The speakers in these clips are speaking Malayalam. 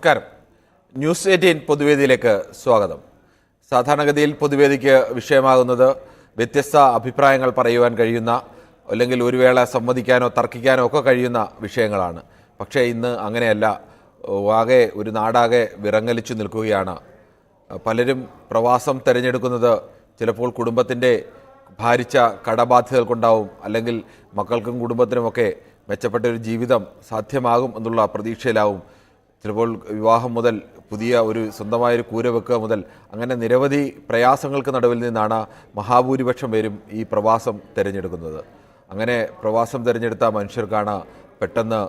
നമസ്കാരം. ന്യൂസ് എയ്റ്റീൻ പൊതുവേദിയിലേക്ക് സ്വാഗതം. സാധാരണഗതിയിൽ പൊതുവേദിക്ക് വിഷയമാകുന്നത് വ്യത്യസ്ത അഭിപ്രായങ്ങൾ പറയുവാൻ കഴിയുന്ന അല്ലെങ്കിൽ ഒരു വേള സമ്മതിക്കാനോ തർക്കിക്കാനോ ഒക്കെ കഴിയുന്ന വിഷയങ്ങളാണ്. പക്ഷേ ഇന്ന് അങ്ങനെയല്ല. ആകെ ഒരു നാടാകെ വിറങ്ങലിച്ചു നിൽക്കുകയാണ്. പലരും പ്രവാസം തിരഞ്ഞെടുക്കുന്നത് ചിലപ്പോൾ കുടുംബത്തിന്റെ ഭാരിച്ച കടബാധ്യതകൾ കൊണ്ടാവും അല്ലെങ്കിൽ മക്കൾക്കും കുടുംബത്തിനുമൊക്കെ മെച്ചപ്പെട്ട ഒരു ജീവിതം സാധ്യമാകും എന്നുള്ള പ്രതീക്ഷയിലാവും ചിലപ്പോൾ വിവാഹം മുതൽ പുതിയ ഒരു സ്വന്തമായൊരു കൂര വെക്കുക മുതൽ അങ്ങനെ നിരവധി പ്രയാസങ്ങൾക്ക് നടുവിൽ നിന്നാണ് മഹാഭൂരിപക്ഷം പേരും ഈ പ്രവാസം തിരഞ്ഞെടുക്കുന്നത്. അങ്ങനെ പ്രവാസം തിരഞ്ഞെടുത്ത മനുഷ്യർക്കാണ് പെട്ടെന്ന്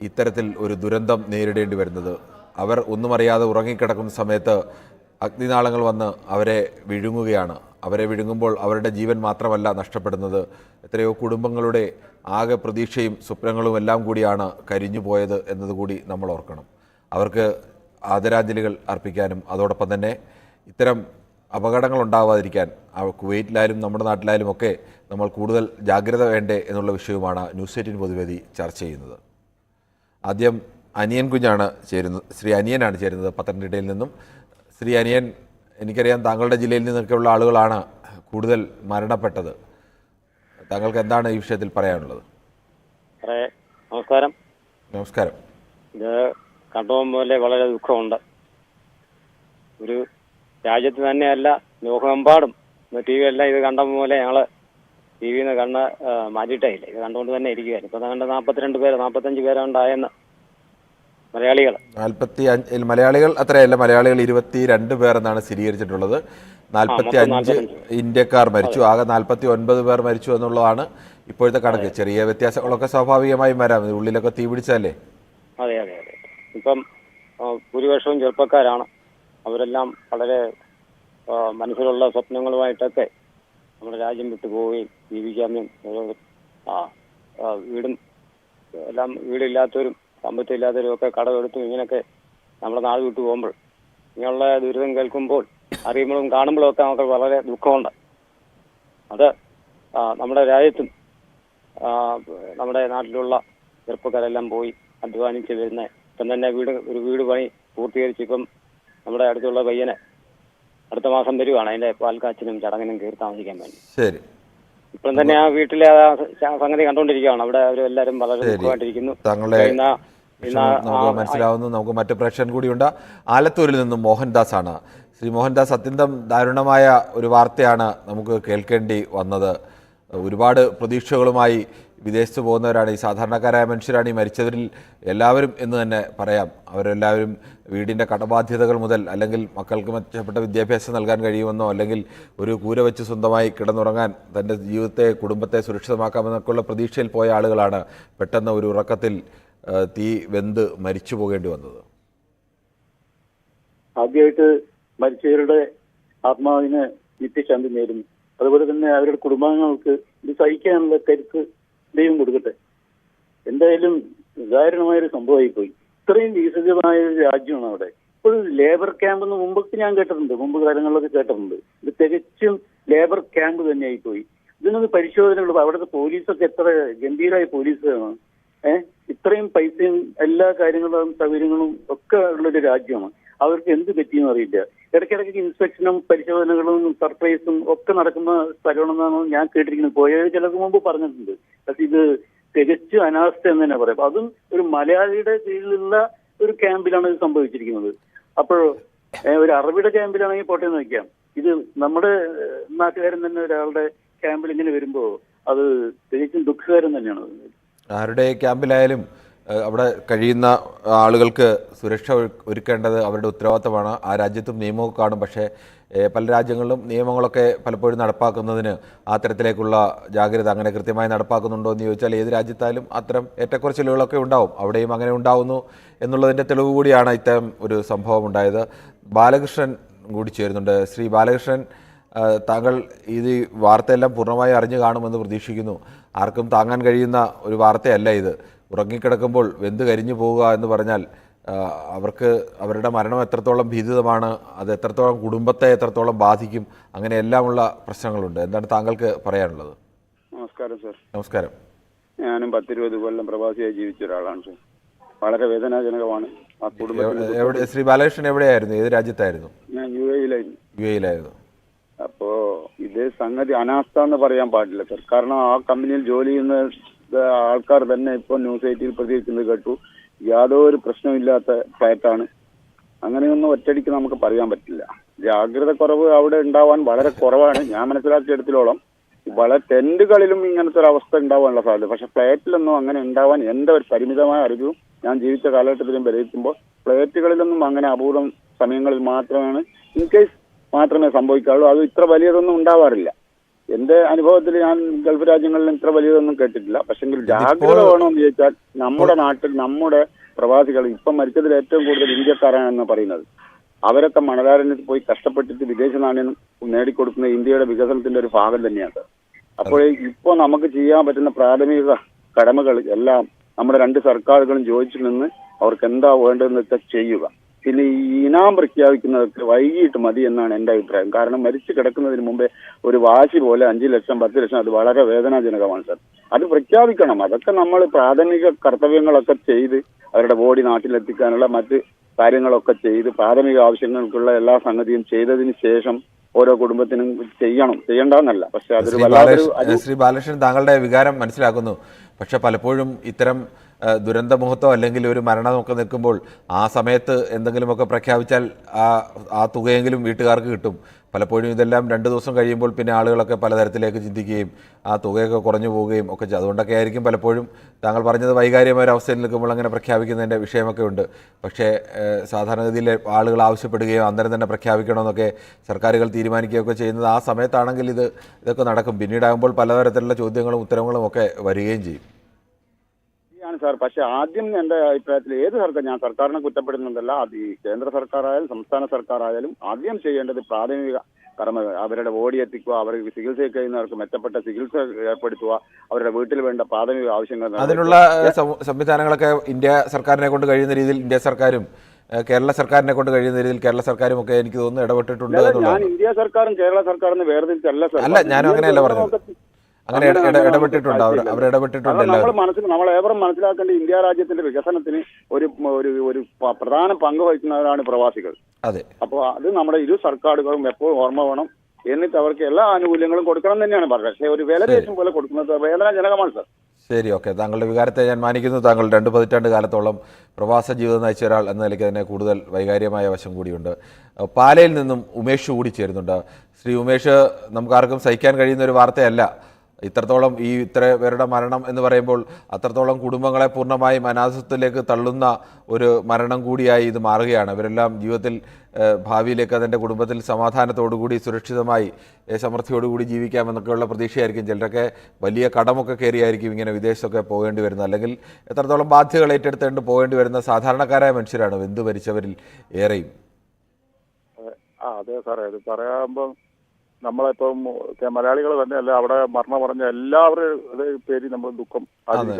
ഇത്തരത്തിൽ ഒരു ദുരന്തം നേരിടേണ്ടി വരുന്നത്. അവർ ഒന്നും അറിയാതെ ഉറങ്ങിക്കിടക്കുന്ന സമയത്ത് അഗ്നിനാളങ്ങൾ വന്ന് അവരെ വിഴുങ്ങുകയാണ്. അവരെ വിഴുങ്ങുമ്പോൾ അവരുടെ ജീവൻ മാത്രമല്ല നഷ്ടപ്പെടുന്നത്. എത്രയോ കുടുംബങ്ങളുടെ ആകെ പ്രതീക്ഷയും സ്വപ്നങ്ങളും എല്ലാം കൂടിയാണ് കരിഞ്ഞു പോയത് എന്നതുകൂടി നമ്മൾ ഓർക്കണം. അവർക്ക് ആദരാഞ്ജലികൾ അർപ്പിക്കാനും അതോടൊപ്പം തന്നെ ഇത്തരം അപകടങ്ങൾ ഉണ്ടാവാതിരിക്കാൻ കുവൈറ്റിലായാലും നമ്മുടെ നാട്ടിലായാലും ഒക്കെ നമ്മൾ കൂടുതൽ ജാഗ്രത വേണ്ടേ എന്നുള്ള വിഷയവുമാണ് ന്യൂസ് എയ്റ്റീൻ പൊതുവേദി ചർച്ച ചെയ്യുന്നത്. ആദ്യം അനിയൻ കുഞ്ഞാണ് ചേരുന്നത് ശ്രീ അനിയനാണ് ചേരുന്നത് പത്തനംതിട്ടയിൽ നിന്നും. ശ്രീ അനിയൻ എനിക്കറിയാം താങ്കളുടെ ജില്ലയിൽ നിന്നൊക്കെയുള്ള ആളുകളാണ് കൂടുതൽ മരണപ്പെട്ടത്. താങ്കൾക്ക് എന്താണ് ഈ വിഷയത്തിൽ പറയാനുള്ളത്? നമസ്കാരം. നമസ്കാരം. ഇത് കണ്ടോം പോലെ വളരെ ദുഃഖമുണ്ട്. ഒരു രാജ്യത്ത് തന്നെയല്ല ലോകമെമ്പാടും ടി വി എല്ലാം ഇത് കണ്ട പോലെ ഞങ്ങൾ ടി വി കണ്ണ് മാറ്റിയിട്ടേ ഇല്ല ഇത് കണ്ടുകൊണ്ട് തന്നെ ഇരിക്കുകയാണ് ഇപ്പൊ കണ്ട നാൽപ്പത്തിരണ്ട് പേര് നാൽപ്പത്തഞ്ച് പേരുണ്ടായെന്ന് മലയാളികൾ നാൽപ്പത്തി അഞ്ച് മലയാളികൾ അത്രയല്ല മലയാളികൾ ഇരുപത്തി രണ്ട് പേരെന്നാണ് സ്ഥിരീകരിച്ചിട്ടുള്ളത്. നാൽപ്പത്തി അഞ്ച് ഇന്ത്യക്കാർ മരിച്ചു. ആകെ നാൽപ്പത്തി ഒൻപത് പേർ മരിച്ചു എന്നുള്ളതാണ് ഇപ്പോഴത്തെ കണക്ക്. ചെറിയ വ്യത്യാസങ്ങളൊക്കെ സ്വാഭാവികമായും വരാം. ഉള്ളിലൊക്കെ തീ പിടിച്ചല്ലേ അതെ അതെ അതെ. ഇപ്പം ഭൂരിപക്ഷവും ചെറുപ്പക്കാരാണ്. അവരെല്ലാം വളരെ മനസ്സിലുള്ള സ്വപ്നങ്ങളുമായിട്ടൊക്കെ നമ്മുടെ രാജ്യം വിട്ടു പോവുകയും ജീവിക്കാനും വീടും എല്ലാം വീടില്ലാത്തവരും സമ്പത്തില്ലാത്തവരും ഒക്കെ കടമെടുത്തും ഇങ്ങനെയൊക്കെ നമ്മുടെ നാട് വിട്ടു പോകുമ്പോൾ ഇങ്ങനെയുള്ള ദുരിതം കേൾക്കുമ്പോൾ അറിയുമ്പോഴും കാണുമ്പോഴും ഒക്കെ നമുക്ക് വളരെ ദുഃഖമുണ്ട്. അത് നമ്മുടെ രാജ്യത്തും നമ്മുടെ നാട്ടിലുള്ള ചെറുപ്പക്കാരെല്ലാം പോയി അധ്വാനിച്ച് വരുന്ന ഇപ്പം തന്നെ വീട് ഒരു വീട് പണി പൂർത്തീകരിച്ച് ഇപ്പം നമ്മുടെ അടുത്തുള്ള പയ്യനെ അടുത്ത മാസം വരുവാണ് അതിന്റെ പാൽക്കാച്ചിനും ചടങ്ങിനും കയറി താമസിക്കാൻ വേണ്ടി. ശരി. ഇപ്പം തന്നെ ആ വീട്ടിലെ ആ സംഗതി കണ്ടുകൊണ്ടിരിക്കുകയാണ്. അവിടെ അവരെല്ലാവരും വളരെ ദുഃഖമായിട്ടിരിക്കുന്നു. നമുക്ക് മനസ്സിലാവുന്നു. നമുക്ക് മറ്റു പ്രേക്ഷകൻ കൂടിയുണ്ട്. ആലത്തൂരിൽ നിന്നും മോഹൻദാസ് ആണ് ശ്രീ മോഹൻദാസ് അത്യന്തം ദാരുണമായ ഒരു വാർത്തയാണ് നമുക്ക് കേൾക്കേണ്ടി വന്നത്. ഒരുപാട് പ്രതീക്ഷകളുമായി വിദേശത്ത് പോകുന്നവരാണ്. ഈ സാധാരണക്കാരായ മനുഷ്യരാണ് ഈ മരിച്ചവരിൽ എല്ലാവരും എന്ന് തന്നെ പറയാം. അവരെല്ലാവരും വീടിന്റെ കടബാധ്യതകൾ മുതൽ അല്ലെങ്കിൽ മക്കൾക്ക് മെച്ചപ്പെട്ട വിദ്യാഭ്യാസം നൽകാൻ കഴിയുമെന്നോ അല്ലെങ്കിൽ ഒരു കൂര വെച്ച് സ്വന്തമായി കിടന്നുറങ്ങാൻ തന്റെ ജീവിതത്തെ കുടുംബത്തെ സുരക്ഷിതമാക്കാമെന്നൊക്കെയുള്ള പ്രതീക്ഷയിൽ പോയ ആളുകളാണ് പെട്ടെന്ന് ഒരു ഉറക്കത്തിൽ തീ വെന്ത് മരിച്ചു പോകേണ്ടി വന്നത്. ആദ്യമായിട്ട് മരിച്ചവരുടെ ആത്മാവിന് നിത്യശാന്തി നേരുന്നു അതുപോലെ തന്നെ അവരുടെ കുടുംബാംഗങ്ങൾക്ക് ഇത് സഹിക്കാനുള്ള കരുത്ത് ദൈവം കൊടുക്കട്ടെ. എന്തായാലും ദാരുണമായൊരു സംഭവമായി പോയി ഇത്രയും വികസിതമായ ഒരു രാജ്യമാണ് അവിടെ. ഇപ്പോൾ ലേബർ ക്യാമ്പ് എന്ന് മുമ്പൊക്കെ ഞാൻ കേട്ടിട്ടുണ്ട് മുമ്പ് കാലങ്ങളിലൊക്കെ കേട്ടിട്ടുണ്ട്. ഇത് തികച്ചും ലേബർ ക്യാമ്പ് തന്നെയായി പോയി ഇതിനൊന്ന് പരിശോധനകൾ അവിടുത്തെ പോലീസൊക്കെ എത്ര ഗംഭീരമായ പോലീസാണ് ഏഹ്? ഇത്രയും പൈസയും എല്ലാ കാര്യങ്ങളും സൗകര്യങ്ങളും ഒക്കെ ഉള്ളൊരു രാജ്യമാണ്. അവർക്ക് എന്ത് പറ്റിയെന്ന് അറിയില്ല. ഇടയ്ക്കിടയ്ക്ക് ഇൻസ്പെക്ഷനും പരിശോധനകളും സർപ്രൈസും ഒക്കെ നടക്കുന്ന സ്ഥലമാണെന്നാണ് ഞാൻ കേട്ടിരിക്കുന്നത്. പോയ ചിലർക്ക് മുമ്പ് പറഞ്ഞിട്ടുണ്ട്. പക്ഷെ ഇത് തികച്ചും അനാസ്ഥ എന്ന് തന്നെ പറയാം. അതും ഒരു മലയാളിയുടെ കീഴിലുള്ള ഒരു ക്യാമ്പിലാണ് ഇത് സംഭവിച്ചിരിക്കുന്നത്. അപ്പോൾ ഒരു അറബിയുടെ ക്യാമ്പിലാണെങ്കിൽ പോട്ടെ എന്ന് ഇത് നമ്മുടെ നാട്ടുകാരൻ തന്നെ ഒരാളുടെ ക്യാമ്പിൽ ഇങ്ങനെ വരുമ്പോൾ അത് തികച്ചും ദുഃഖകരം തന്നെയാണ്. ആരുടെ ക്യാമ്പിലായാലും അവിടെ കഴിയുന്ന ആളുകൾക്ക് സുരക്ഷ ഒരു- ഒരുക്കേണ്ടത് അവരുടെ ഉത്തരവാദിത്തമാണ്. ആ രാജ്യത്തും നിയമമൊക്കെ കാണും. പക്ഷേ പല രാജ്യങ്ങളിലും നിയമങ്ങളൊക്കെ പലപ്പോഴും നടപ്പാക്കുന്നതിന് ആ തരത്തിലേക്കുള്ള ജാഗ്രത അങ്ങനെ കൃത്യമായി നടപ്പാക്കുന്നുണ്ടോ എന്ന് ചോദിച്ചാൽ ഏത് രാജ്യത്തായാലും അത്തരം ഏറ്റക്കുറച്ചിലുകളൊക്കെ ഉണ്ടാവും. അവിടെയും അങ്ങനെ ഉണ്ടാവുന്നു എന്നുള്ളതിന്റെ തെളിവ് കൂടിയാണ് ഇത്തരം ഒരു സംഭവം ഉണ്ടായത്. ബാലകൃഷ്ണൻ കൂടി ചേരുന്നുണ്ട്. ശ്രീ ബാലകൃഷ്ണൻ താങ്കൾ ഇത് വാർത്തയെല്ലാം പൂർണമായി അറിഞ്ഞു കാണുമെന്ന് പ്രതീക്ഷിക്കുന്നു. ആർക്കും താങ്ങാൻ കഴിയുന്ന ഒരു വാർത്തയല്ല ഇത്. ഉറങ്ങിക്കിടക്കുമ്പോൾ വെന്ത് കരിഞ്ഞു പോവുക എന്ന് പറഞ്ഞാൽ അവർക്ക് അവരുടെ മരണം എത്രത്തോളം ഭീതിതമാണ് അത് എത്രത്തോളം കുടുംബത്തെ എത്രത്തോളം ബാധിക്കും അങ്ങനെ എല്ലാമുള്ള പ്രശ്നങ്ങളുണ്ട്. എന്താണ് താങ്കൾക്ക് പറയാനുള്ളത്? നമസ്കാരം സർ. നമസ്കാരം. ഞാനും പത്തിരുപത് കൊല്ലം പ്രവാസിയായി ജീവിച്ച ഒരാളാണ് സർ. വളരെ വേദനാജനകമാണ്. ആ എവിടെ ശ്രീ ബാലകൃഷ്ണൻ എവിടെയായിരുന്നു? ഏത് രാജ്യത്തായിരുന്നു? ഞാൻ യു എയിലായിരുന്നു യു എയിലായിരുന്നു അപ്പോ ഇത് സംഗതി അനാസ്ഥ എന്ന് പറയാൻ പാടില്ല സർ. കാരണം ആ കമ്പനിയിൽ ജോലി ചെയ്യുന്ന ആൾക്കാർ തന്നെ ഇപ്പൊ ന്യൂസ് എയ്റ്റീൽ പ്രതികരിക്കുന്നത് കേട്ടു. യാതൊരു പ്രശ്നമില്ലാത്ത ഫ്ലാറ്റാണ് അങ്ങനെയൊന്നും ഒറ്റയടിക്ക് നമുക്ക് പറയാൻ പറ്റില്ല. ജാഗ്രത കുറവ് അവിടെ ഉണ്ടാവാൻ വളരെ കുറവാണ്. ഞാൻ മനസ്സിലാക്കിയെടുത്തോളം വളരെ ടെന്റുകളിലും ഇങ്ങനത്തെ ഒരു അവസ്ഥ ഉണ്ടാവാനുള്ള സാധ്യത. പക്ഷെ ഫ്ലാറ്റിലൊന്നും അങ്ങനെ ഉണ്ടാവാൻ എന്റെ ഒരു പരിമിതമായ അറിവും ഞാൻ ജീവിച്ച കാലഘട്ടത്തിലും വിലയിരുത്തുമ്പോൾ ഫ്ലാറ്റുകളിലൊന്നും അങ്ങനെ അപൂർവം സമയങ്ങളിൽ മാത്രമാണ് ഇൻ കേസ് മാത്രമേ സംഭവിക്കാറുള്ളൂ. അത് ഇത്ര വലിയതൊന്നും ഉണ്ടാവാറില്ല. എന്റെ അനുഭവത്തിൽ ഞാൻ ഗൾഫ് രാജ്യങ്ങളിൽ ഇത്ര വലിയതൊന്നും കേട്ടിട്ടില്ല. പക്ഷെങ്കിൽ ജാഗ്രത വേണമെന്ന് ചോദിച്ചാൽ നമ്മുടെ നാട്ടിൽ നമ്മുടെ പ്രവാസികൾ ഇപ്പം മരിച്ചതിൽ ഏറ്റവും കൂടുതൽ ഇന്ത്യക്കാരാണെന്ന് പറയുന്നത്. അവരൊക്കെ മണലാരണ്യത്തിൽ പോയി കഷ്ടപ്പെട്ടിട്ട് വിദേശ നാണ്യം നേടിക്കൊടുക്കുന്ന ഇന്ത്യയുടെ വികസനത്തിന്റെ ഒരു ഭാഗം തന്നെയാണ്. അപ്പോൾ ഇപ്പോൾ നമുക്ക് ചെയ്യാൻ പറ്റുന്ന പ്രാഥമിക കടമകൾ എല്ലാം നമ്മുടെ രണ്ട് സർക്കാരുകളും ചോദിച്ചു നിന്ന് അവർക്ക് എന്താ വേണ്ടതെന്നൊക്കെ ചെയ്യുക. ഈ ഇനാം പ്രഖ്യാപിക്കുന്നതൊക്കെ വൈകിട്ട് മതി എന്നാണ് എന്റെ അഭിപ്രായം. കാരണം മരിച്ചു കിടക്കുന്നതിന് മുമ്പേ ഒരു വാശി പോലെ അഞ്ചു ലക്ഷം പത്ത് ലക്ഷം അത് വളരെ വേദനാജനകമാണ് സാർ. അത് പ്രഖ്യാപിക്കണം. അതൊക്കെ നമ്മൾ പ്രാഥമിക കർത്തവ്യങ്ങളൊക്കെ ചെയ്ത് അവരുടെ ബോഡി നാട്ടിലെത്തിക്കാനുള്ള മറ്റ് കാര്യങ്ങളൊക്കെ ചെയ്ത് പ്രാഥമിക ആവശ്യങ്ങൾക്കുള്ള എല്ലാ സംഗതിയും ചെയ്തതിന് ശേഷം ഓരോ കുടുംബത്തിനും ചെയ്യണം. ചെയ്യണ്ടെന്നല്ല പക്ഷെ അതൊരു ശ്രീ ബാലകൃഷ്ണൻ താങ്കളുടെ വികാരം മനസ്സിലാക്കുന്നു. പക്ഷെ പലപ്പോഴും ഇത്തരം ആ, ദുരന്തമുഹത്തോ അല്ലെങ്കിൽ ഒരു മരണമൊക്കെ നിൽക്കുമ്പോൾ ആ സമയത്ത് എന്തെങ്കിലുമൊക്കെ പ്രഖ്യാപിച്ചാൽ ആ ആ തുകയെങ്കിലും വീട്ടുകാർക്ക് കിട്ടും. പലപ്പോഴും ഇതെല്ലാം രണ്ട് ദിവസം കഴിയുമ്പോൾ പിന്നെ ആളുകളൊക്കെ പലതരത്തിലേക്ക് ചിന്തിക്കുകയും ആ തുകയൊക്കെ കുറഞ്ഞു പോവുകയും ഒക്കെ അതുകൊണ്ടൊക്കെ ആയിരിക്കും പലപ്പോഴും താങ്കൾ പറഞ്ഞത് വൈകാര്യമായ ഒരു അവസ്ഥയിൽ നിൽക്കുമ്പോൾ അങ്ങനെ പ്രഖ്യാപിക്കുന്നതിന്റെ വിഷയമൊക്കെ ഉണ്ട്. പക്ഷേ സാധാരണഗതിയിൽ ആളുകൾ ആവശ്യപ്പെടുകയോ അന്നേരം തന്നെ പ്രഖ്യാപിക്കണമെന്നൊക്കെ സർക്കാരുകൾ തീരുമാനിക്കുകയൊക്കെ ചെയ്യുന്നത് ആ സമയത്താണെങ്കിൽ ഇത് ഇതൊക്കെ നടക്കും. പിന്നീടാകുമ്പോൾ പലതരത്തിലുള്ള ചോദ്യങ്ങളും ഉത്തരങ്ങളും ഒക്കെ വരികയും ചെയ്യും. ശരിയാണ് സാർ. പക്ഷെ ആദ്യം എന്റെ അഭിപ്രായത്തിൽ ഏത് സർക്കാർ ഞാൻ സർക്കാരിനെ കുറ്റപ്പെടുന്നുണ്ടല്ല അത് ഈ കേന്ദ്ര സർക്കാരായാലും സംസ്ഥാന സർക്കാരായാലും ആദ്യം ചെയ്യേണ്ടത് പ്രാഥമിക കർമ്മ അവരുടെ ബോഡി എത്തിക്കുക അവർക്ക് ചികിത്സ കഴിയുന്നവർക്ക് മെച്ചപ്പെട്ട ചികിത്സ ഏർപ്പെടുത്തുക അവരുടെ വീട്ടിൽ വേണ്ട പ്രാഥമിക ആവശ്യങ്ങൾ അതിനുള്ള സംവിധാനങ്ങളൊക്കെ ഇന്ത്യ സർക്കാരിനെ കൊണ്ട് കഴിയുന്ന രീതിയിൽ ഇന്ത്യ സർക്കാരും കേരള സർക്കാരിനെ കൊണ്ട് കഴിയുന്ന രീതിയിൽ കേരള സർക്കാരും ഒക്കെ എനിക്ക് തോന്നുന്നു ഇടപെട്ടിട്ടുണ്ട് ഞാൻ ഇന്ത്യ സർക്കാരും കേരള സർക്കാരും വേർതിരിച്ചല്ല സാർ. അല്ല, ഞാനും അങ്ങനെയല്ല പറഞ്ഞത്. അങ്ങനെ ഇടപെട്ടിട്ടുണ്ട്. അവർ ഇടപെട്ടിട്ടുണ്ട് നമ്മൾ മനസ്സിൽ നമ്മൾ ഏവരും മനസ്സിലാക്കേണ്ട ഇന്ത്യ രാജ്യത്തിന്റെ വികസനത്തിന് ഒരു ഒരു ഒരു പ്രധാന പങ്ക് വഹിക്കുന്നവരാണ് പ്രവാസികൾ. അതെ. അപ്പോൾ അത് നമ്മുടെ ഇരു സർക്കാരുകളും എപ്പോഴും ഓർമ്മ വേണം. എന്നിട്ട് അവർക്ക് എല്ലാ ആനുകൂല്യങ്ങളും കൊടുക്കണം തന്നെയാണ് പറഞ്ഞത്. പക്ഷേ ഒരു വേലദേശം പോലെ കൊടുക്കുന്നത് വേദനാജനകമാണ് സർ. ശരി ഓക്കെ. താങ്കളുടെ വികാരത്തെ ഞാൻ മാനിക്കുന്നു. താങ്കൾ രണ്ട് പതിറ്റാണ്ട് കാലത്തോളം പ്രവാസ ജീവിതം നയിച്ച ഒരാൾ എന്ന നിലയ്ക്ക് തന്നെ കൂടുതൽ വൈകാര്യമായ വശം കൂടിയുണ്ട്. പാലയിൽ നിന്നും ഉമേഷ് കൂടി ചേരുന്നുണ്ട്. ശ്രീ ഉമേഷ് നമുക്കാർക്കും സഹിക്കാൻ കഴിയുന്ന ഒരു വാർത്തയല്ല. ഇത്രത്തോളം ഈ ഇത്ര പേരുടെ മരണം എന്ന് പറയുമ്പോൾ അത്രത്തോളം കുടുംബങ്ങളെ പൂർണമായും അനാഥത്വത്തിലേക്ക് തള്ളുന്ന ഒരു മരണം കൂടിയായി ഇത് മാറുകയാണ്. ഇവരെല്ലാം ജീവിതത്തിൽ ഭാവിയിലേക്ക് അതിന്റെ കുടുംബത്തിൽ സമാധാനത്തോടുകൂടി സുരക്ഷിതമായി സമൃദ്ധിയോടുകൂടി ജീവിക്കാമെന്നൊക്കെയുള്ള പ്രതീക്ഷയായിരിക്കും. ചിലരൊക്കെ വലിയ കടമൊക്കെ കയറിയായിരിക്കും ഇങ്ങനെ വിദേശത്തൊക്കെ പോകേണ്ടി വരുന്നത്. അല്ലെങ്കിൽ എത്രത്തോളം ബാധ്യതകൾ ഏറ്റെടുത്തുകൊണ്ട് പോകേണ്ടി വരുന്ന സാധാരണക്കാരായ മനുഷ്യരാണ്. വെന്തു മരിച്ചവരിൽ ഏറെയും. ആ അതെ സാറേ. അത് പറയാകുമ്പം നമ്മളിപ്പം മലയാളികൾ തന്നെയല്ല അവിടെ മരണം പറഞ്ഞ എല്ലാവരുടെയും പേര് നമ്മൾ ദുഃഖം അതെ.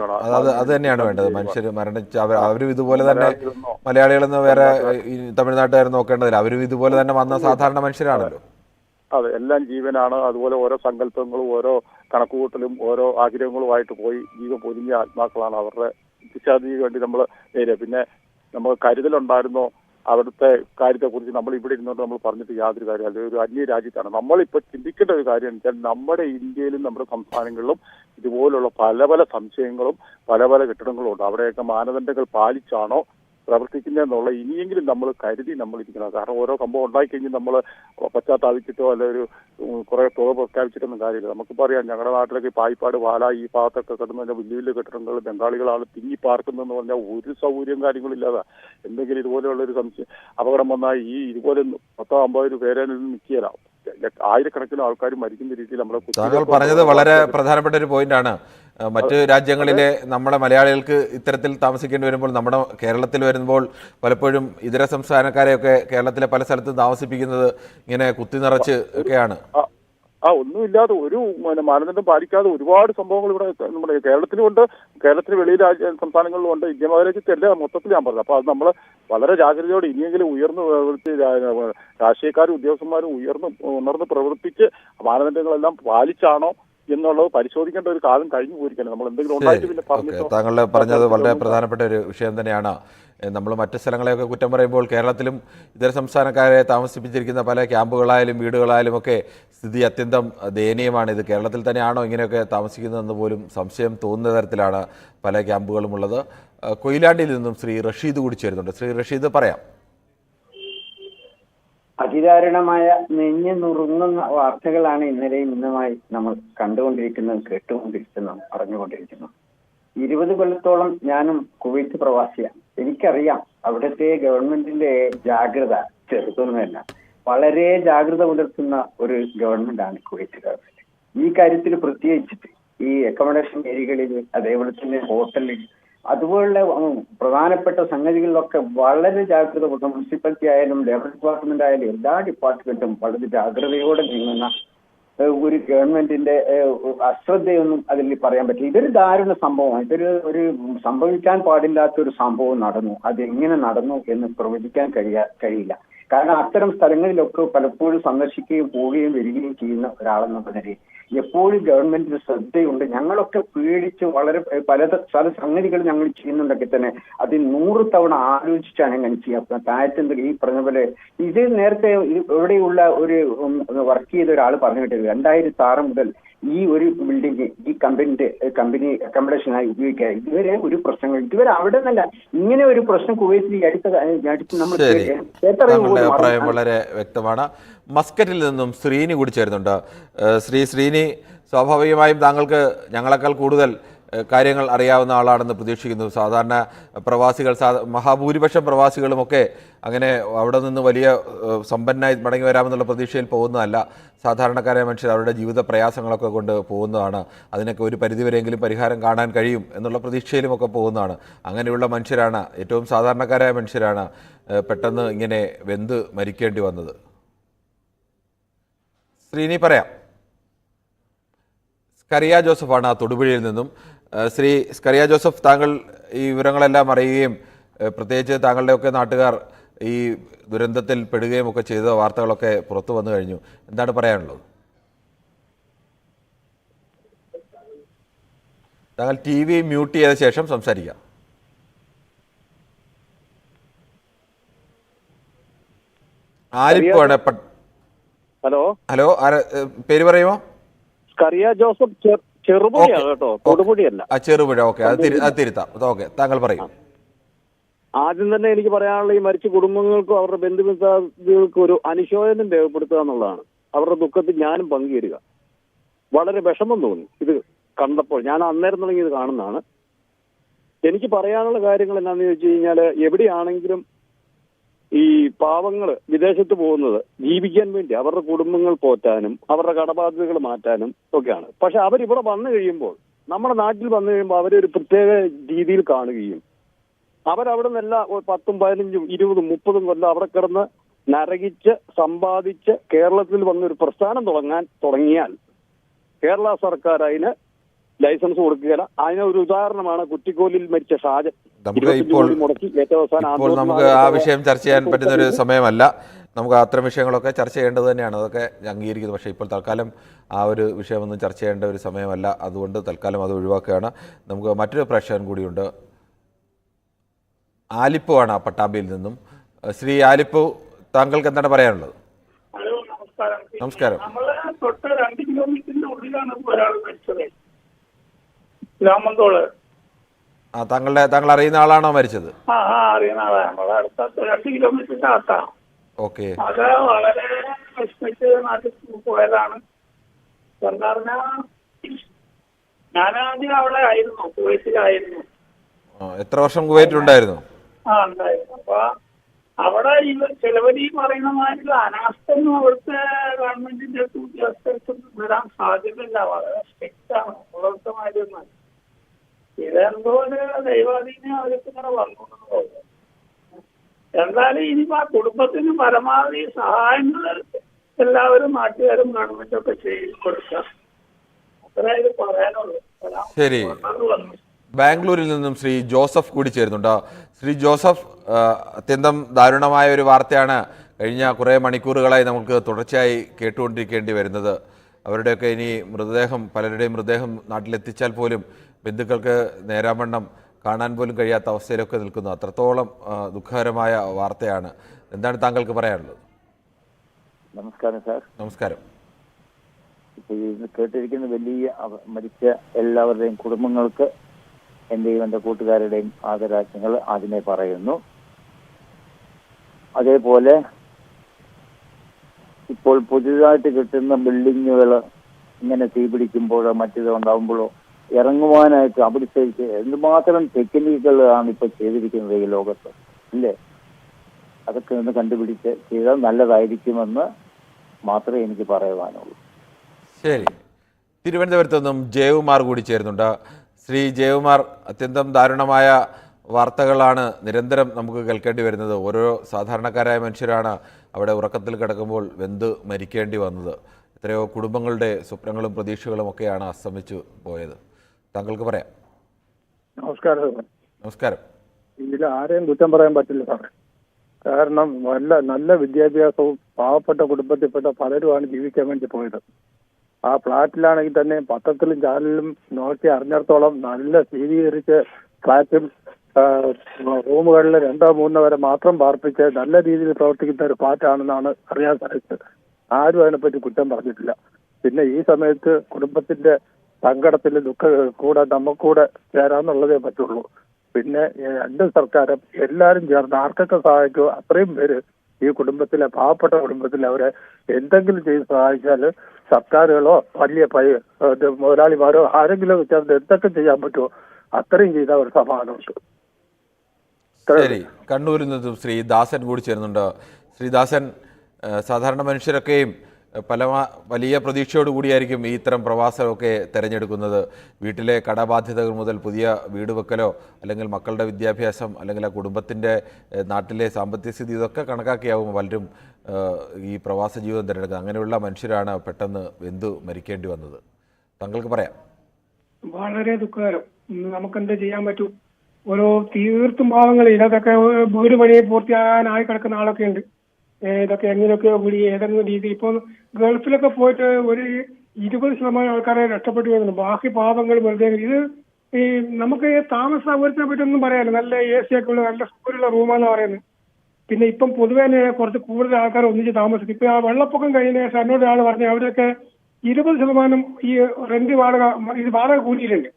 തന്നെയാണ് വേണ്ടത്. മനുഷ്യർ മരണിച്ച അവർ അവരും ഇതുപോലെ തന്നെ മലയാളികൾ മലയാളികളെന്ന് വേറെ തമിഴ്നാട്ടുകാർ നോക്കേണ്ടതില്ല. അവരും ഇതുപോലെ തന്നെ വന്ന സാധാരണ മനുഷ്യരാണല്ലോ. അതെ. എല്ലാം ജീവനാണ്. അതുപോലെ ഓരോ സങ്കല്പങ്ങളും ഓരോ കണക്കുകൂട്ടലും ഓരോ ആഗ്രഹങ്ങളുമായിട്ട് പോയി ജീവൻ പൊലിഞ്ഞ ആത്മാക്കളാണ് അവരുടെ ദിശാദിക്ക് വേണ്ടി നമ്മൾ നേരെ പിന്നെ നമ്മൾ കരുതലുണ്ടായിരുന്നോ? അവിടുത്തെ കാര്യത്തെക്കുറിച്ച് നമ്മൾ ഇവിടെ ഇരുന്നുകൊണ്ട് നമ്മൾ പറഞ്ഞിട്ട് യാതൊരു കാര്യമല്ല. ഒരു അന്യ രാജ്യത്താണ്. നമ്മളിപ്പോൾ ചിന്തിക്കേണ്ട ഒരു കാര്യം വെച്ചാൽ നമ്മുടെ ഇന്ത്യയിലും നമ്മുടെ സംസ്ഥാനങ്ങളിലും ഇതുപോലുള്ള പല പല സംശയങ്ങളും പല പല കെട്ടിടങ്ങളും ഉണ്ട്. അവിടെയൊക്കെ മാനദണ്ഡങ്ങൾ പാലിച്ചാണോ പ്രവർത്തിക്കുന്നതെന്നുള്ള ഇനിയെങ്കിലും നമ്മൾ കരുതി നമ്മൾ ഇരിക്കണം. കാരണം ഓരോ സംഭവം ഉണ്ടായിക്കഴിഞ്ഞ് നമ്മൾ പശ്ചാത്താപിച്ചിട്ടോ അല്ലെ ഒരു കുറെ തുക പ്രഖ്യാപിച്ചിട്ടൊന്നും കാര്യമില്ല. നമുക്കിപ്പോൾ അറിയാം ഞങ്ങളുടെ നാട്ടിലൊക്കെ പായിപ്പാട് പാല ഈ ഭാഗത്തൊക്കെ കിടന്നു കഴിഞ്ഞാൽ വലിയ വലിയ കെട്ടിടങ്ങൾ ബംഗാളികളാണ് തിങ്ങി പാർക്കുന്നതെന്ന് പറഞ്ഞാൽ ഒരു സൗകര്യം കാര്യങ്ങളും ഇല്ലാതെ എന്തെങ്കിലും ഇതുപോലെയുള്ള ഒരു സംശയം അപകടം വന്നാൽ ഈ ഇതുപോലെ പത്തോ അമ്പത് പേരെ നിൽക്കിയല്ല ആയിരക്കണക്കിന് ആൾക്കാർ മരിക്കുന്ന രീതിയിൽ നമ്മുടെ താങ്കൾ പറഞ്ഞത് വളരെ പ്രധാനപ്പെട്ട ഒരു പോയിന്റ് ആണ്. മറ്റ് രാജ്യങ്ങളിലെ നമ്മുടെ മലയാളികൾക്ക് ഇത്തരത്തിൽ താമസിക്കേണ്ടി വരുമ്പോൾ നമ്മുടെ കേരളത്തിൽ വരുമ്പോൾ പലപ്പോഴും ഇതര സംസ്ഥാനക്കാരെയൊക്കെ കേരളത്തിലെ പല സ്ഥലത്തും താമസിപ്പിക്കുന്നത് ഇങ്ങനെ കുത്തി നിറച്ച് ഒക്കെയാണ്. ആ, ഒന്നുമില്ലാതെ ഒരു മാനദണ്ഡം പാലിക്കാതെ ഒരുപാട് സംഭവങ്ങൾ ഇവിടെ നമ്മുടെ കേരളത്തിലും ഉണ്ട് കേരളത്തിന് വെളിയിൽ സംസ്ഥാനങ്ങളിലും ഉണ്ട് ഇന്ത്യ മഹാരാജ്യത്തെ മൊത്തത്തിൽ ഞാൻ പറഞ്ഞു അപ്പൊ അത് നമ്മൾ വളരെ ജാഗ്രതയോടെ ഇനിയെങ്കിലും ഉയർന്നു പ്രവർത്തി രാഷ്ട്രീയക്കാരും ഉദ്യോഗസ്ഥന്മാരും ഉയർന്ന് ഉണർന്ന് പ്രവർത്തിച്ച് മാനദണ്ഡങ്ങളെല്ലാം പാലിച്ചാണോ എന്നുള്ളത് പരിശോധിക്കേണ്ട ഒരു കാലം കഴിഞ്ഞു പോയിരിക്കണം നമ്മൾ എന്തെങ്കിലും ഉണ്ടായിട്ട് പിന്നെ പറഞ്ഞു താങ്കൾ പറഞ്ഞത് വളരെ പ്രധാനപ്പെട്ട ഒരു വിഷയം തന്നെയാണ്. നമ്മൾ മറ്റ് സ്ഥലങ്ങളെയൊക്കെ കുറ്റം പറയുമ്പോൾ കേരളത്തിലും ഇതര സംസ്ഥാനക്കാരെ താമസിപ്പിച്ചിരിക്കുന്ന പല ക്യാമ്പുകളായാലും വീടുകളായാലും ഒക്കെ സ്ഥിതി അത്യന്തം ദയനീയമാണ്. ഇത് കേരളത്തിൽ തന്നെയാണോ ഇങ്ങനെയൊക്കെ താമസിക്കുന്നതെന്ന് പോലും സംശയം തോന്നുന്ന തരത്തിലാണ് പല ക്യാമ്പുകളും ഉള്ളത്. കൊയിലാണ്ടിയിൽ നിന്നും ശ്രീ റഷീദ് കൂടി ചേരുന്നുണ്ട്. ശ്രീ റഷീദ് പറയാം. അതിദാരുണമായ നെഞ്ഞു നുറുങ്ങുന്ന വാർത്തകളാണ് ഇന്നലെയും ഇന്നുമായി നമ്മൾ കണ്ടുകൊണ്ടിരിക്കുന്നതും കേട്ടുകൊണ്ടിരിക്കുന്നതും അറിഞ്ഞുകൊണ്ടിരിക്കുന്നു ഇരുപത് കൊല്ലത്തോളം ഞാനും കുവൈത്ത് പ്രവാസിയാണ്. എനിക്കറിയാം അവിടുത്തെ ഗവൺമെന്റിന്റെ ജാഗ്രത ചെറുതൊന്നുമല്ല. വളരെ ജാഗ്രത പുലർത്തുന്ന ഒരു ഗവൺമെന്റാണ് കുവൈത്ത് ഗവൺമെന്റ്. ഈ കാര്യത്തിൽ പ്രത്യേകിച്ചിട്ട് ഈ അക്കോമഡേഷൻ ഏരിയകളിൽ അതേപോലെ തന്നെ ഹോട്ടലിൽ അതുപോലുള്ള പ്രധാനപ്പെട്ട സംഗതികളിലൊക്കെ വളരെ ജാഗ്രത പുലർത്തും മുനിസിപ്പാലിറ്റി ആയാലും ലേബർ ഡിപ്പാർട്ട്മെന്റ് ആയാലും എല്ലാ ഡിപ്പാർട്ട്മെന്റും വളരെ ജാഗ്രതയോടെ നീങ്ങുന്ന ഒരു ഗവൺമെന്റിന്റെ അശ്രദ്ധയൊന്നും അതിൽ പറയാൻ പറ്റില്ല. ഇതൊരു ദാരുണ സംഭവമാണ്. ഇതൊരു ഒരു സംഭവിക്കാൻ പാടില്ലാത്ത ഒരു സംഭവം നടന്നു. അത് എങ്ങനെ നടന്നു എന്ന് പ്രവചിക്കാൻ കഴിയാ കഴിയില്ല. കാരണം അത്തരം സ്ഥലങ്ങളിലൊക്കെ പലപ്പോഴും സന്ദർശിക്കുകയും പോവുകയും വരികയും ചെയ്യുന്ന ഒരാളെന്നുള്ള നിലയിൽ എപ്പോഴും ഗവൺമെന്റിന് ശ്രദ്ധയുണ്ട്. ഞങ്ങളൊക്കെ പേടിച്ച് വളരെ പല പല സംഗതികൾ ഞങ്ങൾ ചെയ്യുന്നുണ്ടെങ്കിൽ തന്നെ അത് നൂറ് തവണ ആലോചിച്ചാണ് ഞാൻ ചെയ്യുക താഴത്തെന്ത് ഈ പറഞ്ഞ പോലെ ഇത് നേരത്തെ ഇവിടെയുള്ള ഒരു വർക്ക് ചെയ്ത ഒരാൾ പറഞ്ഞു കേട്ടത് രണ്ടായിരത്തി ആറ് മുതൽ ഈ ഒരു ബിൽഡിംഗ് ഈ കമ്പനിന്റെ കമ്പനി അക്കോമഡേഷനായി ഉപയോഗിക്കുക ഇതുവരെ ഒരു പ്രശ്നങ്ങൾ ഇതുവരെ അവിടെ നിന്നല്ല ഇങ്ങനെ ഒരു പ്രശ്നം കുവൈത്തിൽ അടുത്ത അടുത്ത് നമ്മൾ അഭിപ്രായം വളരെ വ്യക്തമാണ്. മസ്കറ്റിൽ നിന്നും ശ്രീനി കൂടി ചേരുന്നുണ്ട് ശ്രീ ശ്രീനി സ്വാഭാവികമായും താങ്കൾക്ക് ഞങ്ങളെക്കാൾ കൂടുതൽ കാര്യങ്ങൾ അറിയാവുന്ന ആളാണെന്ന് പ്രതീക്ഷിക്കുന്നു. സാധാരണ പ്രവാസികൾ മഹാഭൂരിപക്ഷം പ്രവാസികളുമൊക്കെ അങ്ങനെ അവിടെ നിന്ന് വലിയ സമ്പന്നായി മടങ്ങി വരാമെന്നുള്ള പ്രതീക്ഷയിൽ പോകുന്നതല്ല. സാധാരണക്കാരായ മനുഷ്യർ അവരുടെ ജീവിത പ്രയാസങ്ങളൊക്കെ കൊണ്ട് പോകുന്നതാണ്. അതിനൊക്കെ ഒരു പരിധിവരെയെങ്കിലും പരിഹാരം കാണാൻ കഴിയും എന്നുള്ള പ്രതീക്ഷയിലുമൊക്കെ പോകുന്നതാണ്. അങ്ങനെയുള്ള മനുഷ്യരാണ് ഏറ്റവും സാധാരണക്കാരായ മനുഷ്യരാണ് പെട്ടെന്ന് ഇങ്ങനെ വെന്ത് മരിക്കേണ്ടി വന്നത്. ശ്രീനി പറയാം. കറിയ ജോസഫാണ് ആ തൊടുപുഴയിൽ നിന്നും ശ്രീ സ്കറിയ ജോസഫ് താങ്കൾ ഈ വിവരങ്ങളെല്ലാം അറിയുകയും പ്രത്യേകിച്ച് താങ്കളുടെയൊക്കെ നാട്ടുകാർ ഈ ദുരന്തത്തിൽ പെടുകയും ഒക്കെ ചെയ്ത വാർത്തകളൊക്കെ പുറത്തു വന്നു കഴിഞ്ഞു. എന്താണ് പറയാനുള്ളത്? താങ്കൾ ടി വി മ്യൂട്ട് ചെയ്ത ശേഷം സംസാരിക്കാം. ആരിപ്പാണ് ഹലോ? ഹലോ ആരാ പേര് പറയുമോ? സ്കറിയ ജോസഫ് കേട്ടോ. തൊടുപുഴയല്ല ചെറുപുഴ. ഓക്കെ. അത് തിരി അത് തിരുത്താം. ഓക്കെ. താങ്കൾ പറയും. ആദ്യം തന്നെ എനിക്ക് പറയാനുള്ള ഈ മരിച്ച കുടുംബങ്ങൾക്കും അവരുടെ ബന്ധുമിത്രാദികൾക്കും ഒരു അനുശോചനം രേഖപ്പെടുത്തുക എന്നുള്ളതാണ്. അവരുടെ ദുഃഖത്തിൽ ഞാനും പങ്കുചേരുക. വളരെ വിഷമം തോന്നി. ഇത് കണ്ടപ്പോൾ ഞാൻ അന്നേരം തുടങ്ങി ഇത് കാണുന്നതാണ്. എനിക്ക് പറയാനുള്ള കാര്യങ്ങൾ എന്താണെന്ന് ചോദിച്ചു കഴിഞ്ഞാൽ എവിടെയാണെങ്കിലും ഈ പാവങ്ങൾ വിദേശത്ത് പോകുന്നത് ജീവിക്കാൻ വേണ്ടി അവരുടെ കുടുംബങ്ങൾ പോറ്റാനും അവരുടെ കടബാധ്യതകൾ മാറ്റാനും ഒക്കെയാണ്. പക്ഷെ അവരിവിടെ വന്നു കഴിയുമ്പോൾ നമ്മുടെ നാട്ടിൽ വന്നു കഴിയുമ്പോൾ അവരെ ഒരു പ്രത്യേക രീതിയിൽ കാണുകയും അവരവിടെ നിന്നെല്ലാം പത്തും പതിനഞ്ചും ഇരുപതും മുപ്പതും കൊല്ലം അവിടെ കിടന്ന് നരകിച്ച് സമ്പാദിച്ച് കേരളത്തിൽ വന്നൊരു പ്രസ്ഥാനം തുടങ്ങാൻ തുടങ്ങിയാൽ കേരള സർക്കാർ അതിന് ലൈസൻസ് കൊടുക്കുകയില്ല. അതിനൊരു ഉദാഹരണമാണ് കുറ്റിക്കോലിൽ മരിച്ച ഷാജൻ. നമുക്ക് ഇപ്പോൾ ഇപ്പോൾ നമുക്ക് ആ വിഷയം ചർച്ച ചെയ്യാൻ പറ്റുന്ന ഒരു സമയമല്ല. നമുക്ക് അത്തരം വിഷയങ്ങളൊക്കെ ചർച്ച ചെയ്യേണ്ടത് തന്നെയാണ്. അതൊക്കെ അംഗീകരിക്കുന്നത് പക്ഷേ ഇപ്പോൾ തൽക്കാലം ആ ഒരു വിഷയമൊന്നും ചർച്ച ചെയ്യേണ്ട ഒരു സമയമല്ല. അതുകൊണ്ട് തൽക്കാലം അത് ഒഴിവാക്കുകയാണ്. നമുക്ക് മറ്റൊരു പ്രേക്ഷകൻ കൂടിയുണ്ട്. ആലിപ്പു ആണ് ആ പട്ടാമ്പിയിൽ നിന്നും. ശ്രീ ആലിപ്പു താങ്കൾക്ക് എന്താണ് പറയാനുള്ളത്? നമസ്കാരം. നമസ്കാരം. നമ്മളെ തൊട്ട് രണ്ട് കിലോമീറ്ററിന്റെ ഉള്ളിലാണ് ഇപ്പൊ ഒരാൾ മരിച്ചത്. രാമന്തോൾ ആ താങ്കളുടെ താങ്കൾ അറിയുന്ന ആളാണോ മരിച്ചത്? ആ ആ അറിയുന്ന ആളാ. നമ്മളെ അടുത്ത രണ്ട് കിലോമീറ്ററിന്റെ അകത്താ ഓക്കെ. അത് വളരെ വിഷമിച്ച് നാട്ടിൽ പോയതാണ്. സാധാരണ ഞാനാദ്യം അവിടെ ആയിരുന്നു കുവൈറ്റിലായിരുന്നു. എത്ര വർഷം കുവൈറ്റിലുണ്ടായിരുന്നു? ആ ഉണ്ടായിരുന്നു. അപ്പൊ അവിടെ ഇവർ ചിലവര് ഈ പറയുന്ന മാതിരി അനാസ്ഥൊന്നും അവിടുത്തെ ഗവൺമെന്റിന്റെ അടുത്ത് ഉദ്യോഗസ്ഥർക്കൊന്നും വരാൻ സാധ്യതയില്ല. വളരെ സ്ട്രിക്റ്റ് ആണ്. നമ്മളവിടുത്തെ മാതിരി ഒന്നും അല്ല. ഇതെന്തോ ഒരു ദൈവാധീനം അവർക്ക് ഇങ്ങനെ വന്നു എന്തായാലും ഇനി ആ കുടുംബത്തിന് പരമാവധി സഹായങ്ങൾ എല്ലാവരും നാട്ടുകാരും ഗവൺമെന്റൊക്കെ ചെയ്ത് കൊടുക്കാം. അത്രേ ഇത് പറയാനുള്ളൂ. ശരി. ബാംഗ്ലൂരിൽ നിന്നും ശ്രീ ജോസഫ് കൂടി ചേരുന്നുണ്ട്. ശ്രീ ജോസഫ് അത്യന്തം ദാരുണമായ ഒരു വാർത്തയാണ് കഴിഞ്ഞ കുറേ മണിക്കൂറുകളായി നമുക്ക് തുടർച്ചയായി കേട്ടുകൊണ്ടിരിക്കേണ്ടി വരുന്നത്. അവരുടെയൊക്കെ ഇനി മൃതദേഹം പലരുടെയും മൃതദേഹം നാട്ടിലെത്തിച്ചാൽ പോലും ബന്ധുക്കൾക്ക് നേരാവണ്ണം കാണാൻ പോലും കഴിയാത്ത അവസ്ഥയിലൊക്കെ നിൽക്കുന്നു. അത്രത്തോളം ദുഃഖകരമായ വാർത്തയാണ്. എന്താണ് താങ്കൾക്ക് പറയാനുള്ളത്? നമസ്കാരം സാർ. നമസ്കാരം. കേട്ടിരിക്കുന്ന വലിയ മരിച്ച എല്ലാവരുടെയും കുടുംബങ്ങൾക്ക് എന്റെയും എന്റെ കൂട്ടുകാരുടെയും ആദരാജ്ഞങ്ങൾ ആദ്യമേ പറയുന്നു. അതേപോലെ ഇപ്പോൾ പുതിയതായിട്ട് കിട്ടുന്ന ബിൽഡിങ്ങുകൾ ഇങ്ങനെ തീപിടിക്കുമ്പോഴോ മറ്റേതോ ഉണ്ടാകുമ്പോഴോ ഇറങ്ങുവാനായിട്ട് അവിടുത്തെ എന്തുമാത്രം ടെക്നിക്കുകളാണ് ഇപ്പൊ ചെയ്തിരിക്കുന്നത് ഈ ലോകത്ത് അല്ലേ? അതൊക്കെ ഒന്ന് കണ്ടുപിടിച്ച് ചെയ്താൽ നല്ലതായിരിക്കുമെന്ന് മാത്രമേ എനിക്ക് പറയുവാനുള്ളൂ ശരി. തിരുവനന്തപുരത്ത് നിന്നും ജയകുമാർ കൂടി ചേരുന്നുണ്ട്. ശ്രീ ജയകുമാർ അത്യന്തം ദാരുണമായ വാർത്തകളാണ് നിരന്തരം നമുക്ക് കേൾക്കേണ്ടി വരുന്നത്. ഓരോ സാധാരണക്കാരായ മനുഷ്യരാണ് അവിടെ ഉറക്കത്തിൽ കിടക്കുമ്പോൾ വെന്ത് മരിക്കേണ്ടി വന്നത്. എത്രയോ കുടുംബങ്ങളുടെ സ്വപ്നങ്ങളും പ്രതീക്ഷകളും ഒക്കെയാണ് അസ്തമിച്ചു പോയത്. താങ്കൾക്ക് പറയാം. നമസ്കാരം നമസ്കാരം. ഇതിൽ ആരെയും കുറ്റം പറയാൻ പറ്റില്ല സാറേ. കാരണം നല്ല നല്ല വിദ്യാഭ്യാസവും പാവപ്പെട്ട കുടുംബത്തിൽപ്പെട്ട പലരുമാണ് ജീവിക്കാൻ വേണ്ടി പോയത്. ആ ഫ്ലാറ്റിലാണെങ്കിൽ തന്നെ പത്രത്തിലും ചാനലിലും നോക്കി അറിഞ്ഞിടത്തോളം നല്ല സ്ഥിരീകരിച്ച് ഫ്ലാറ്റും റൂമുകളിൽ രണ്ടോ മൂന്നോ വരെ മാത്രം പാർപ്പിച്ച് നല്ല രീതിയിൽ പ്രവർത്തിക്കുന്ന ഒരു ഫ്ലാറ്റാണെന്നാണ് അറിയാൻ സാധിച്ചത്. ആരും അതിനെപ്പറ്റി കുറ്റം പറഞ്ഞിട്ടില്ല. പിന്നെ ഈ സമയത്ത് കുടുംബത്തിന്റെ സങ്കടത്തിൽ ദുഃഖ കൂടെ നമുക്കൂടെ ചേരാന്നുള്ളതേ പറ്റുള്ളൂ. പിന്നെ രണ്ട് സർക്കാരും എല്ലാവരും ചേർന്ന് ആർക്കൊക്കെ സഹായിക്കുമോ അത്രയും പേര് ഈ കുടുംബത്തിലെ പാവപ്പെട്ട കുടുംബത്തിൽ അവരെ എന്തെങ്കിലും ചെയ്ത് സഹായിച്ചാൽ സർക്കാരുകളോ വലിയ പൈ മുതലാളിമാരോ ആരെങ്കിലും ചേർന്ന് എന്തൊക്കെ ചെയ്യാൻ പറ്റുമോ അത്രയും ചെയ്ത ഒരു സമാധാനമുണ്ട്. ശരി. കണ്ണൂരിൽ നിന്നും ശ്രീ ദാസൻ കൂടി ചേരുന്നുണ്ട്. ശ്രീ ദാസൻ സാധാരണ മനുഷ്യരൊക്കെയും പല വലിയ പ്രതീക്ഷയോട് കൂടിയായിരിക്കും ഈ ഇത്തരം പ്രവാസമൊക്കെ തിരഞ്ഞെടുക്കുന്നത്. വീട്ടിലെ കടബാധ്യതകൾ മുതൽ പുതിയ വീട് വെക്കലോ അല്ലെങ്കിൽ മക്കളുടെ വിദ്യാഭ്യാസം അല്ലെങ്കിൽ ആ കുടുംബത്തിന്റെ നാട്ടിലെ സാമ്പത്തിക സ്ഥിതി ഇതൊക്കെ കണക്കാക്കിയാവും പലരും ഈ പ്രവാസ ജീവിതം തിരഞ്ഞെടുക്കുന്നത് അങ്ങനെയുള്ള മനുഷ്യരാണ് പെട്ടെന്ന് വെന്തു മരിക്കേണ്ടി വന്നത്. താങ്കൾക്ക് പറയാം. വളരെ ദുഃഖകരം. നമുക്കെന്താ ചെയ്യാൻ പറ്റും? ഓരോ തീർത്തും പാവങ്ങൾ ഇതൊക്കെ വീട് പണി പൂർത്തിയാകാനായി കിടക്കുന്ന ആളൊക്കെ ഉണ്ട് ഇതൊക്കെ എങ്ങനെയൊക്കെ കൂടി ഏതെങ്കിലും രീതി. ഇപ്പോൾ ഗൾഫിലൊക്കെ പോയിട്ട് ഒരു ഇരുപത് ശതമാനം ആൾക്കാരെ രക്ഷപ്പെട്ടു വരുന്നു ബാക്കി പാപങ്ങൾ വെറുതെ ഇത് ഈ നമുക്ക് താമസ സൗകര്യത്തിനെ പറ്റി ഒന്നും പറയാനില്ല. നല്ല എ സി ഒക്കെ ഉള്ള നല്ല സൗകര്യമുള്ള റൂമാന്ന് പറയുന്നത്. പിന്നെ ഇപ്പം പൊതുവെ കുറച്ച് കൂടുതൽ ആൾക്കാർ ഒന്നിച്ച് താമസിക്കും. ഇപ്പൊ ആ വെള്ളപ്പൊക്കം കഴിഞ്ഞ ശേഷം എന്നോട് ആൾ പറഞ്ഞു അവരൊക്കെ ഇരുപത് ശതമാനം ഈ റെന്റ് വാടക ഇത് വാടക കൂട്ടിയിട്ടുണ്ട്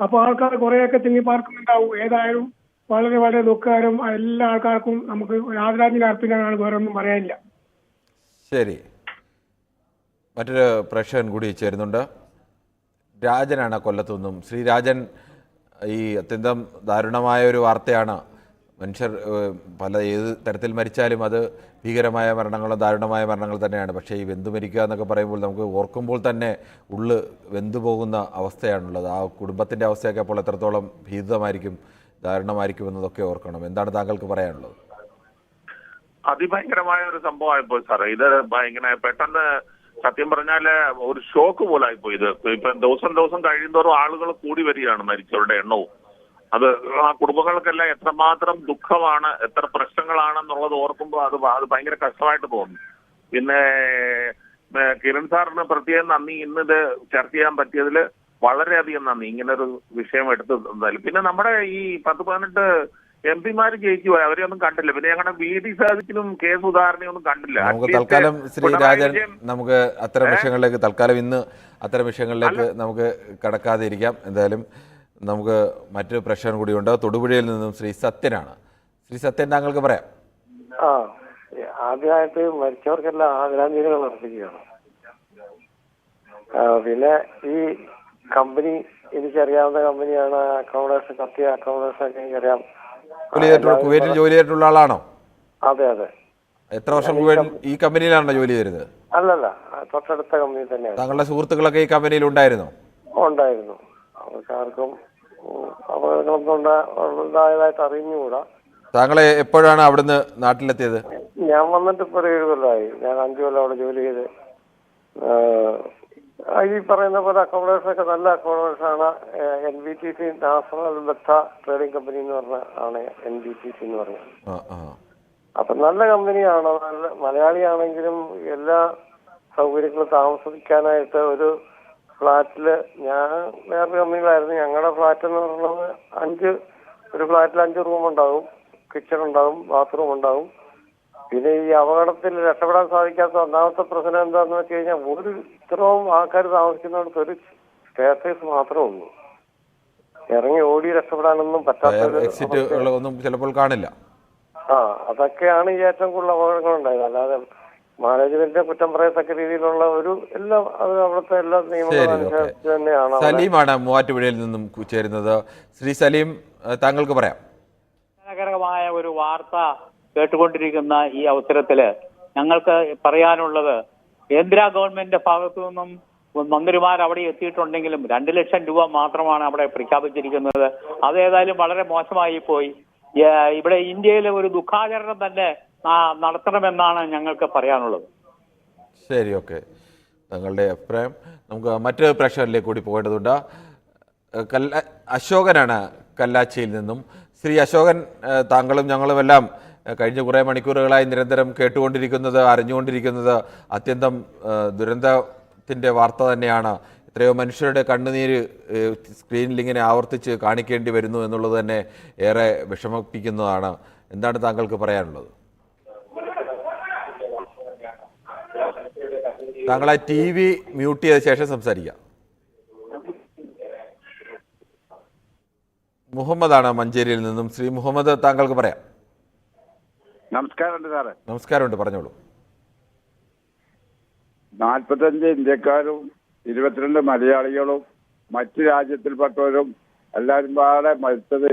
അപ്പൊ ആൾക്കാർ കുറെയൊക്കെ തിങ്ങി പാർക്കുന്നുണ്ടാവും. ഏതായാലും വളരെ വളരെ ദുഃഖകരം. എല്ലാ ആൾക്കാർക്കും നമുക്ക് ഒരു ആദരാഞ്ജലി അർപ്പിക്കാനാണ് വേറെ ഒന്നും പറയാനില്ല. ശരി. മറ്റൊരു പ്രേക്ഷകൻ കൂടി ചേരുന്നുണ്ട്. രാജനാണ് കൊല്ലത്തുനിന്നും ശ്രീ രാജൻ ഈ അത്യന്തം ദാരുണമായ ഒരു വാർത്തയാണ്. മനുഷ്യർ പല ഏത് തരത്തിൽ മരിച്ചാലും അത് ഭീകരമായ മരണങ്ങളോ ദാരുണമായ മരണങ്ങൾ തന്നെയാണ്. പക്ഷേ ഈ വെന്തു മരിക്കുക എന്നൊക്കെ പറയുമ്പോൾ നമുക്ക് ഓർക്കുമ്പോൾ തന്നെ ഉള്ളു വെന്തു പോകുന്ന അവസ്ഥയാണുള്ളത്. ആ കുടുംബത്തിന്റെ അവസ്ഥയൊക്കെ അപ്പോൾ എത്രത്തോളം ഭീതിതമായിരിക്കും ദാരുണമായിരിക്കും എന്നതൊക്കെ ഓർക്കണം. എന്താണ് താങ്കൾക്ക് പറയാനുള്ളത്? അതിഭയങ്കരമായ ഒരു സംഭവമായിപ്പോയി സാറേ. ഇത് ഭയങ്കര പെട്ടെന്ന് സത്യം പറഞ്ഞാൽ ഒരു ഷോക്ക് പോലെ ആയിപ്പോയി ഇത്. ഇപ്പൊ ദിവസം ദിവസം കഴിയുന്തോറും ആളുകൾ കൂടി വരികയാണ് മരിച്ചവരുടെ എണ്ണവും. അത് ആ കുടുംബങ്ങൾക്കെല്ലാം എത്രമാത്രം ദുഃഖമാണ് എത്ര പ്രശ്നങ്ങളാണെന്നുള്ളത് ഓർക്കുമ്പോൾ അത് അത് ഭയങ്കര കഷ്ടമായിട്ട് തോന്നി. പിന്നെ കിരൺ സാറിന് പ്രത്യേകം നന്ദി. ഇന്നിത് ചർച്ച ചെയ്യാൻ പറ്റിയതിൽ വളരെയധികം നന്ദി. ഒരു വിഷയം എടുത്തു തന്നാൽ പിന്നെ നമ്മുടെ ഈ പത്ത് പതിനെട്ട് എം പിമാർ ജയിച്ചു പോയി അവരെ ഒന്നും കണ്ടില്ല. പിന്നെ ഞങ്ങളുടെ വി ഡി സാധിക്കലും കെ സുധാകരനെ ഒന്നും കണ്ടില്ല. നമുക്ക് തൽക്കാലം ശ്രീ രാജൻ നമുക്ക് അത്തരം വിഷയങ്ങളിലേക്ക് തൽക്കാലം ഇന്ന് അത്തരം വിഷയങ്ങളിലേക്ക് നമുക്ക് കടക്കാതെ ഇരിക്കാം എന്തായാലും നമുക്ക് മറ്റൊരു പ്രശ്നം ഉണ്ട്. തൊടുപുഴയിൽ നിന്നും ശ്രീ സത്യനാണ്. ശ്രീ സത്യൻ താങ്കൾക്ക് പറയാം. ആ ആദ്യമായിട്ട് മരിച്ചവർക്കെല്ലാം ആദരാഞ്ജലികൾ അർപ്പിക്കുകയാണ്. ആ, പിന്നെ ഈ കമ്പനി എനിക്കറിയാവുന്ന കമ്പനിയാണ് അക്കോമഡേഷൻ കത്തിയ അക്കോമഡേഷൻ ഒക്കെ എനിക്കറിയാം. ജോലി ചെയ്തിട്ടുള്ള കുവൈറ്റിൽ ജോലി ചെയ്തിട്ടുള്ള ആളാണോ? അതെ അതെ. എത്ര വർഷം കുവൈറ്റ് ഈ കമ്പനിയിലാണോ ജോലി ചെയ്തത്? അല്ലല്ല തൊട്ടടുത്ത കമ്പനി തന്നെയാണ്. താങ്കളുടെ സുഹൃത്തുക്കളൊക്കെ ഈ കമ്പനിയിൽ ഉണ്ടായിരുന്നോ? ഉണ്ടായിരുന്നു. അവർക്കാർക്കും ഉണ്ടായതായിട്ട് അറിഞ്ഞുകൂടാ. താങ്കളെ എപ്പോഴാണ് അവിടുന്ന് നാട്ടിലെത്തിയത്? ഞാൻ വന്നിട്ട് ഇപ്പൊ ഒരു ഏഴ് കൊല്ലമായി ഞാൻ അഞ്ചു കൊല്ലം അവിടെ ജോലി ചെയ്ത് ഈ പറയുന്ന പോലെ അക്കോമഡേഷൻ ഒക്കെ നല്ല അക്കോമഡേഷൻ ആണ്. N B T C national ബത്ത trading company എന്ന് പറഞ്ഞ ആണ് എൻ ബി ടി സി എന്ന് പറഞ്ഞത്. അപ്പൊ നല്ല കമ്പനിയാണ്. നല്ല മലയാളിയാണെങ്കിലും എല്ലാ സൗകര്യങ്ങളും താമസിക്കാനായിട്ട് ഒരു ഫ്ലാറ്റിൽ ഞാൻ വേറെ കമ്പനിയിലായിരുന്നു. ഞങ്ങളുടെ ഫ്ലാറ്റ് എന്ന് പറയുന്നത് അഞ്ച് ഒരു ഫ്ലാറ്റിൽ അഞ്ച് റൂം ഉണ്ടാവും. കിച്ചൺ ഉണ്ടാവും ബാത്റൂം ഉണ്ടാവും. പിന്നെ ഈ അപകടത്തിൽ രക്ഷപ്പെടാൻ സാധിക്കാത്ത ഒന്നാമത്തെ പ്രശ്നം എന്താന്ന് വെച്ച് കഴിഞ്ഞാൽ ഒരു ഇത്രയും ആൾക്കാർ താമസിക്കുന്നിടത്ത് ഒരു സ്റ്റേറ്റേഴ്സ് മാത്രമേ ഉള്ളൂ. ഇറങ്ങി ഓടി രക്ഷപ്പെടാനൊന്നും പറ്റാത്ത ഒന്നും ചിലപ്പോൾ കാണില്ല. ആ അതൊക്കെയാണ് ഈ ഏറ്റവും കൂടുതൽ അപകടങ്ങൾ ഉണ്ടായത് അല്ലാതെ മാനേജ്മെന്റിനെ കുറ്റം പറയത്തക്ക രീതിയിലുള്ള ഒരു എല്ലാ അത് അവിടുത്തെ എല്ലാ നിയമങ്ങളും തന്നെയാണ് സലീമാണ് മൂവാറ്റുപുഴയിൽ നിന്നും ചേരുന്നത്. ശ്രീ സലീം താങ്കൾക്ക് പറയാം. ഒരു വാർത്ത കേട്ടുകൊണ്ടിരിക്കുന്ന ഈ അവസരത്തിൽ ഞങ്ങൾക്ക് പറയാനുള്ളത് കേന്ദ്ര ഗവൺമെന്റിന്റെ ഭാഗത്തു നിന്നും മന്ത്രിമാർ അവിടെ എത്തിയിട്ടുണ്ടെങ്കിലും രണ്ട് ലക്ഷം രൂപ മാത്രമാണ് അവിടെ പ്രഖ്യാപിച്ചിരിക്കുന്നത്. അത് ഏതായാലും വളരെ മോശമായി പോയി. ഇവിടെ ഇന്ത്യയിലെ ഒരു ദുഃഖാചരണം തന്നെ നടത്തണമെന്നാണ് ഞങ്ങൾക്ക് പറയാനുള്ളത്. ശരി ഓക്കെ. താങ്കളുടെ അഭിപ്രായം. നമുക്ക് മറ്റൊരു പ്രേക്ഷകരിലേക്ക് കൂടി പോകേണ്ടതുണ്ട്. കല്ല അശോകനാണ് കല്ലാച്ചിയിൽ നിന്നും. ശ്രീ അശോകൻ താങ്കളും ഞങ്ങളുമെല്ലാം കഴിഞ്ഞ കുറേ മണിക്കൂറുകളായി നിരന്തരം കേട്ടുകൊണ്ടിരിക്കുന്നത് അറിഞ്ഞുകൊണ്ടിരിക്കുന്നത് അത്യന്തം ദുരന്തത്തിന്റെ വാർത്ത തന്നെയാണ്. എത്രയോ മനുഷ്യരുടെ കണ്ണുനീര് സ്ക്രീനിൽ ഇങ്ങനെ ആവർത്തിച്ച് കാണിക്കേണ്ടി വരുന്നു എന്നുള്ളത് തന്നെ ഏറെ വിഷമിപ്പിക്കുന്നതാണ്. എന്താണ് താങ്കൾക്ക് പറയാനുള്ളത്? താങ്കളെ ടി വി മ്യൂട്ട് ചെയ്ത ശേഷം സംസാരിക്കാം. മുഹമ്മദാണ് മഞ്ചേരിയിൽ നിന്നും. ശ്രീ മുഹമ്മദ് താങ്കൾക്ക് പറയാം. നമസ്കാരമുണ്ട് സാറേ. നമസ്കാരമുണ്ട് പറഞ്ഞോളൂ. നാൽപ്പത്തഞ്ച് ഇന്ത്യക്കാരും ഇരുപത്തിരണ്ട് മലയാളികളും മറ്റു രാജ്യത്തിൽപ്പെട്ടവരും എല്ലാവരും പാടെ മരിച്ചത്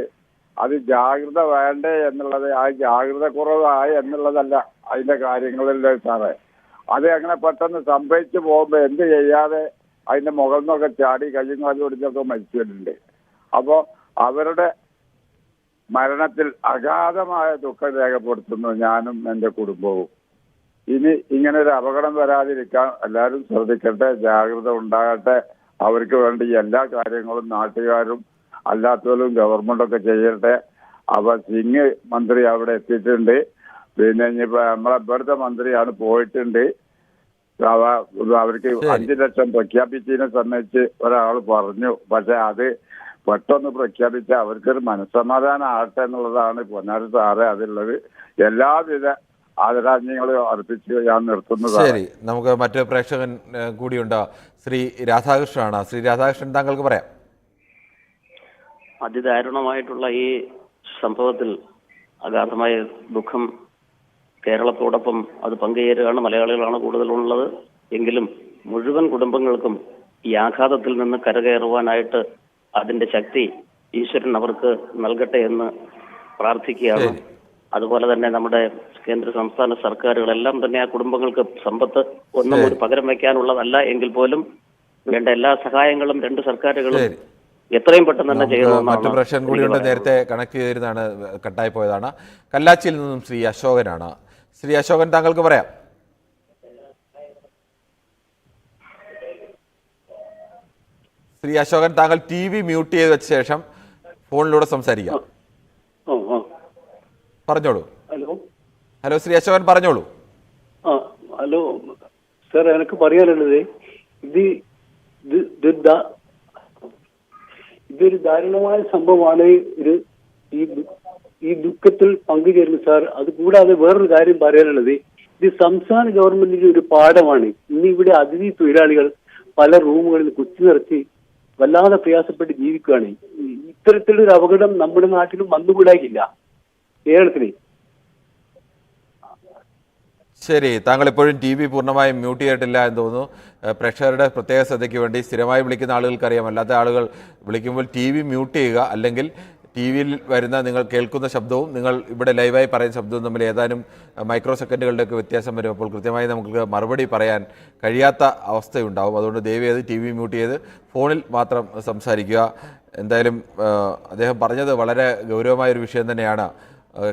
അത് ജാഗ്രത വേണ്ടേ എന്നുള്ളത് ആ ജാഗ്രത കുറവായി എന്നുള്ളതല്ല അതിന്റെ കാര്യങ്ങളല്ലേ സാറേ. അത് അങ്ങനെ പെട്ടെന്ന് സംഭവിച്ചു പോകുമ്പോൾ എന്ത് ചെയ്യാതെ അതിന്റെ മുകളിൽ നിന്നൊക്കെ ചാടി കയ്യും കാലും മരിച്ചു മരിച്ചിട്ടുണ്ട് അപ്പോ അവരുടെ മരണത്തിൽ അഗാധമായ ദുഃഖം രേഖപ്പെടുത്തുന്നു ഞാനും എന്റെ കുടുംബവും. ഇനി ഇങ്ങനെ ഒരു അപകടം വരാതിരിക്കാൻ എല്ലാവരും ശ്രദ്ധിക്കട്ടെ ജാഗ്രത ഉണ്ടാകട്ടെ. അവർക്ക് വേണ്ടി എല്ലാ കാര്യങ്ങളും നാട്ടുകാരും അല്ലാത്തവരും ഗവൺമെന്റൊക്കെ ചെയ്യട്ടെ. അപ്പൊ സിംഗ് മന്ത്രി അവിടെ എത്തിയിട്ടുണ്ട്. പിന്നെ ഇനിയിപ്പോ നമ്മളെ ഇവിടുത്തെ മന്ത്രിയാണ് പോയിട്ടുണ്ട്. അവ- അവർക്ക് അഞ്ചു ലക്ഷം പ്രഖ്യാപിച്ചതിനെ സംബന്ധിച്ച് ഒരാൾ പറഞ്ഞു. പക്ഷെ അത് പെട്ടെന്ന് പ്രഖ്യാപിച്ച അവർക്കൊരു മനസ്സമാധാനം ആകട്ടെ എന്നുള്ളതാണ് പൊന്നാരി സാറെ അതിലുള്ളത് എല്ലാവിധ ആദരാജ്ഞങ്ങളും അർപ്പിച്ച് ഞാൻ നിർത്തുന്നത് ശരി നമുക്ക് മറ്റു പ്രേക്ഷകൻ കൂടിയുണ്ട്. ശ്രീ രാധാകൃഷ്ണനാണ്. ശ്രീ രാധാകൃഷ്ണൻ താങ്കൾക്ക് പറയാം. അതിദാരുണമായിട്ടുള്ള ഈ സംഭവത്തിൽ അഗാധമായ ദുഃഖം കേരളത്തോടൊപ്പം അത് പങ്കുചേരുകയാണ്. മലയാളികളാണ് കൂടുതലുള്ളത്. എങ്കിലും മുഴുവൻ കുടുംബങ്ങൾക്കും ഈ ആഘാതത്തിൽ നിന്ന് കരകയറുവാനായിട്ട് അതിന്റെ ശക്തി ഈശ്വരൻ അവർക്ക് നൽകട്ടെ എന്ന് പ്രാർത്ഥിക്കുകയാണ്. അതുപോലെ തന്നെ നമ്മുടെ കേന്ദ്ര സംസ്ഥാന സർക്കാരുകളെല്ലാം തന്നെ ആ കുടുംബങ്ങൾക്ക് സമ്പത്ത് ഒന്നും. ഒരു പകരം വയ്ക്കാനുള്ളതല്ല എങ്കിൽ പോലും വേണ്ട എല്ലാ സഹായങ്ങളും രണ്ട് സർക്കാരുകളും എത്രയും പെട്ടെന്ന് തന്നെ ചെയ്യണം ചെയ്യണമെന്നാണ് മറ്റു പ്രശ്നം കൂടിയുണ്ട്. നേരത്തെ കണക്ട് ചെയ്തിരുന്നതാണ് കട്ടായി പോയതാണ്. കല്ലാച്ചിയിൽ നിന്നും ശ്രീ അശോകനാണ്. ശ്രീ അശോകൻ താങ്കൾക്ക് പറയാം. ശ്രീ അശോകൻ താങ്കൾ ടി വി മ്യൂട്ട് ചെയ്ത് വെച്ച ശേഷം ഫോണിലൂടെ സംസാരിക്കാം. പറഞ്ഞോളൂ. ഹലോ? ഹലോ ശ്രീ അശോകൻ പറഞ്ഞോളൂ. ആ ഹലോ സർ എനിക്ക് പറയാനുള്ളത് ഇത് ഇത് ഇതൊരു ദാരുണമായ സംഭവമാണ്. ഒരു ഈ ഈ ദുഃഖത്തിൽ പങ്കുചേരുന്നു സാർ അത് കൂടാതെ വേറൊരു കാര്യം പറയാനുള്ളത്. ഇത് സംസ്ഥാന ഗവൺമെന്റിന്റെ ഒരു പാഠമാണ്. ഇന്ന് ഇവിടെ അതിഥി തൊഴിലാളികൾ പല റൂമുകളിൽ കുത്തി നിറച്ച് വല്ലാതെ പ്രയാസപ്പെട്ട് ജീവിക്കുകയാണ്. ഇത്തരത്തിലൊരു അപകടം നമ്മുടെ നാട്ടിലും വന്നുകൂടായില്ല. കേരളത്തിന് ശരി താങ്കൾ ഇപ്പോഴും ടി വി പൂർണമായും മ്യൂട്ട് ചെയ്തിട്ടില്ല എന്ന് തോന്നുന്നു. പ്രേക്ഷകരുടെ പ്രത്യേക ശ്രദ്ധയ്ക്ക് വേണ്ടി സ്ഥിരമായി വിളിക്കുന്ന ആളുകൾക്കറിയാം. അല്ലാത്ത ആളുകൾ വിളിക്കുമ്പോൾ ടി വി മ്യൂട്ട് ചെയ്യുക അല്ലെങ്കിൽ ടി വിയിൽ വരുന്ന നിങ്ങൾ കേൾക്കുന്ന ശബ്ദവും നിങ്ങൾ ഇവിടെ ലൈവായി പറയുന്ന ശബ്ദവും തമ്മിൽ ഏതാനും മൈക്രോ സെക്കൻഡുകളുടെയൊക്കെ വ്യത്യാസം വരും. അപ്പോൾ കൃത്യമായി നമുക്ക് മറുപടി പറയാൻ കഴിയാത്ത അവസ്ഥയുണ്ടാവും. അതുകൊണ്ട് ദയവേത് ടി വി മ്യൂട്ട് ചെയ്ത് ഫോണിൽ മാത്രം സംസാരിക്കുക. എന്തായാലും അദ്ദേഹം പറഞ്ഞത് വളരെ ഗൗരവമായൊരു വിഷയം തന്നെയാണ്.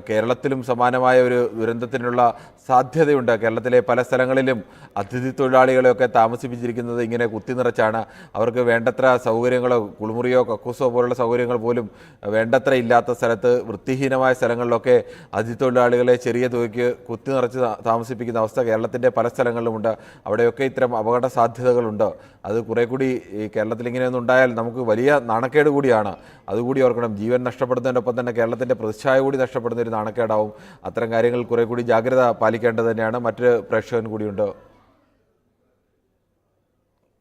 കേരളത്തിലും സമാനമായ ഒരു ദുരന്തത്തിനുള്ള സാധ്യതയുണ്ട്. കേരളത്തിലെ പല സ്ഥലങ്ങളിലും അതിഥി തൊഴിലാളികളെയൊക്കെ താമസിപ്പിച്ചിരിക്കുന്നത് ഇങ്ങനെ കുത്തി നിറച്ചാണ് അവർക്ക് വേണ്ടത്ര സൗകര്യങ്ങളോ കുളിമുറിയോ കക്കൂസോ പോലുള്ള സൗകര്യങ്ങൾ പോലും വേണ്ടത്ര ഇല്ലാത്ത സ്ഥലത്ത് വൃത്തിഹീനമായ സ്ഥലങ്ങളിലൊക്കെ അതിഥി തൊഴിലാളികളെ ചെറിയ തുകയ്ക്ക് കുത്തി നിറച്ച് താമസിപ്പിക്കുന്ന അവസ്ഥ കേരളത്തിന്റെ പല സ്ഥലങ്ങളിലുമുണ്ട്. അവിടെയൊക്കെ ഇത്തരം അപകട സാധ്യതകളുണ്ട്. അത് കുറെ കൂടി ഈ കേരളത്തിൽ ഇങ്ങനെയൊന്നും ഉണ്ടായാൽ നമുക്ക് വലിയ നാണക്കേട് കൂടിയാണ്. അതുകൂടി ഓർക്കണം ജീവൻ നഷ്ടപ്പെടുന്നതിനൊപ്പം തന്നെ കേരളത്തിന്റെ പ്രതിച്ഛായ കൂടി നഷ്ടപ്പെടുന്ന ഒരു നാണക്കേടാവും. അത്തരം കാര്യങ്ങൾ കുറെ കൂടി ജാഗ്രത പാലിക്കേണ്ടത് തന്നെയാണ്. മറ്റൊരു പ്രേക്ഷകൻ കൂടിയുണ്ട്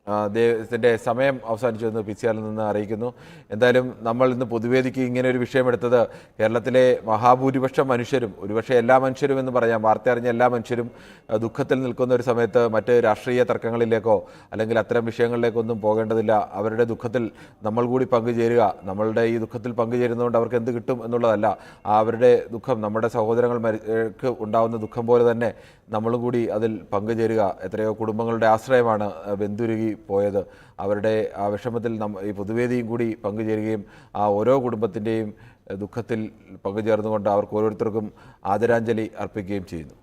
ആ, അദ്ദേഹത്തിന്റെ സമയം അവസാനിച്ചു എന്ന് പി സി ആറിൽ നിന്ന് അറിയിക്കുന്നു. എന്തായാലും നമ്മൾ ഇന്ന് പൊതുവേദിക്ക് ഇങ്ങനെ ഒരു വിഷയമെടുത്തത് കേരളത്തിലെ മഹാഭൂരിപക്ഷം മനുഷ്യരും ഒരുപക്ഷെ എല്ലാ മനുഷ്യരും എന്ന് പറയാം വാർത്ത അറിഞ്ഞ എല്ലാ മനുഷ്യരും ദുഃഖത്തിൽ നിൽക്കുന്ന ഒരു സമയത്ത് മറ്റ് രാഷ്ട്രീയ തർക്കങ്ങളിലേക്കോ അല്ലെങ്കിൽ അത്തരം വിഷയങ്ങളിലേക്കോ ഒന്നും പോകേണ്ടതില്ല. അവരുടെ ദുഃഖത്തിൽ നമ്മൾ കൂടി പങ്കുചേരുക. നമ്മളുടെ ഈ ദുഃഖത്തിൽ പങ്കുചേരുന്നതുകൊണ്ട് അവർക്ക് എന്ത് കിട്ടും എന്നുള്ളതല്ല. അവരുടെ ദുഃഖം നമ്മുടെ സഹോദരങ്ങൾ മരിക്ക് ഉണ്ടാകുന്ന ദുഃഖം പോലെ തന്നെ നമ്മളും കൂടി അതിൽ പങ്കുചേരുക. എത്രയോ കുടുംബങ്ങളുടെ ആശ്രയമാണ് ബന്ധുരുകി പോയത്. അവരുടെ ആ വിഷമത്തിൽ ഈ പൊതുവേദിയും കൂടി പങ്കുചേരുകയും ആ ഓരോ കുടുംബത്തിന്റെയും ദുഃഖത്തിൽ പങ്കുചേർന്നുകൊണ്ട് അവർക്ക് ഓരോരുത്തർക്കും ആദരാഞ്ജലി അർപ്പിക്കുകയും ചെയ്യുന്നു.